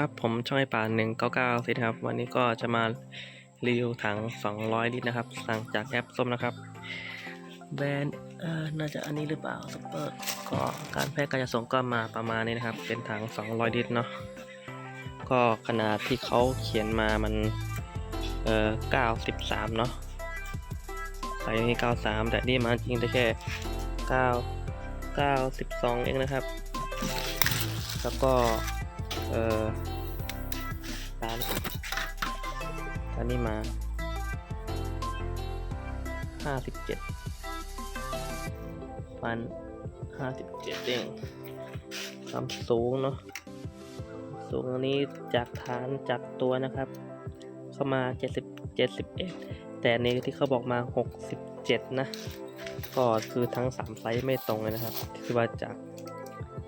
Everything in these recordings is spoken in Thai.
ครับ ผมช่องไอป่าหนึ่งเก้าเก้าสิครับ วันนี้ก็จะมารีวิวถัง 200 ลิตรนะครับ สั่งจากแอปส้มนะครับ แบรนด์น่าจะอันนี้หรือเปล่าซุปเปอร์ก็การแพ็กการจะส่งก็มาประมาณนี้นะครับ เป็นถัง 200 ลิตรเนาะก็ขนาดที่เขาเขียนมามันเอ่อ93 เนาะใส่นี่93 แต่นี่มาจริงได้แค่ 9 92 เองนะครับ แล้วก็ เออร้านอันนี้มาห้าสิบเจ็ดฟันห้าสิบเจ็ดเองความสูงเนาะสูงอันนี้จากฐานจากตัวนะครับ เข้ามาเจ็ดสิบเจ็ดสิบเอ็ดแต่ในที่เขาบอกมาหกสิบเจ็ดนะ ก็คือทั้งสามไซส์ไม่ตรงเลยนะครับคือว่าจาก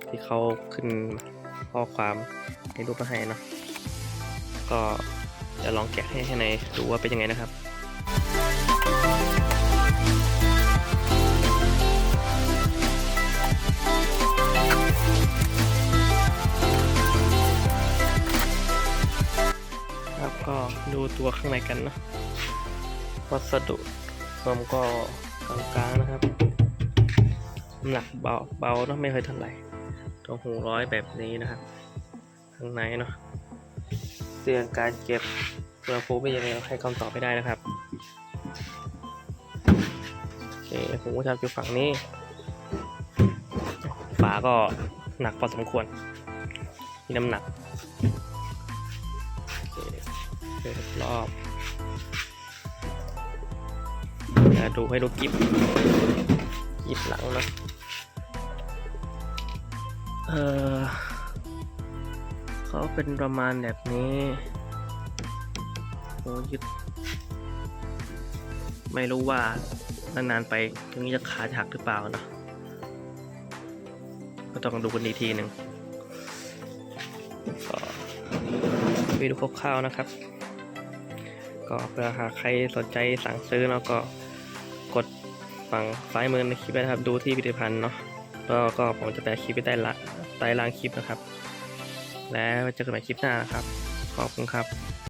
ที่เขาขึ้น ข้อความในรูปมาให้นะก็จะลองแกะให้ให้ในดูว่าเป็นยังไงนะครับครับก็ดูตัวข้างในกันนะ วัสดุรวมก็กลางๆนะครับ หนักเบาเบาเนะไม่ค่อยเท่าไหร่ ตัวหูร้อยแบบนี้นะครับ ข้างในเนาะเรื่องการเก็บอุณหภูมิเป็นยังไงเราให้คำตอบไม่ได้นะครับโอเคผมก็จะอยู่ฝั่งนี้ ฝาก็หนักพอสมควร มีน้ำหนักโอเคเปิดรอบดูให้ดูกิฟกิฟหลังเนะ เออเขาเป็นประมาณแบบนี้โอ้ยึดไม่รู้ว่านานๆไปตรงนี้จะขาจะหักหรือเปล่าเนะก็ต้องดูกันอีกทีหนึ่งก็ไปดูคร่าวๆนะครับ ก็เพื่อหากใครสนใจสั่งซื้อเนาะก็กดฝั่งซ้ายมือในคลิปนะครับดูที่ผลิตภัณฑ์เนาะ ก็ก็ผมจะแปะคลิปไปใต้ละใต้ล่างคลิปนะครับ แล้วเจอกันใหม่คลิปหน้านะครับ ขอบคุณครับ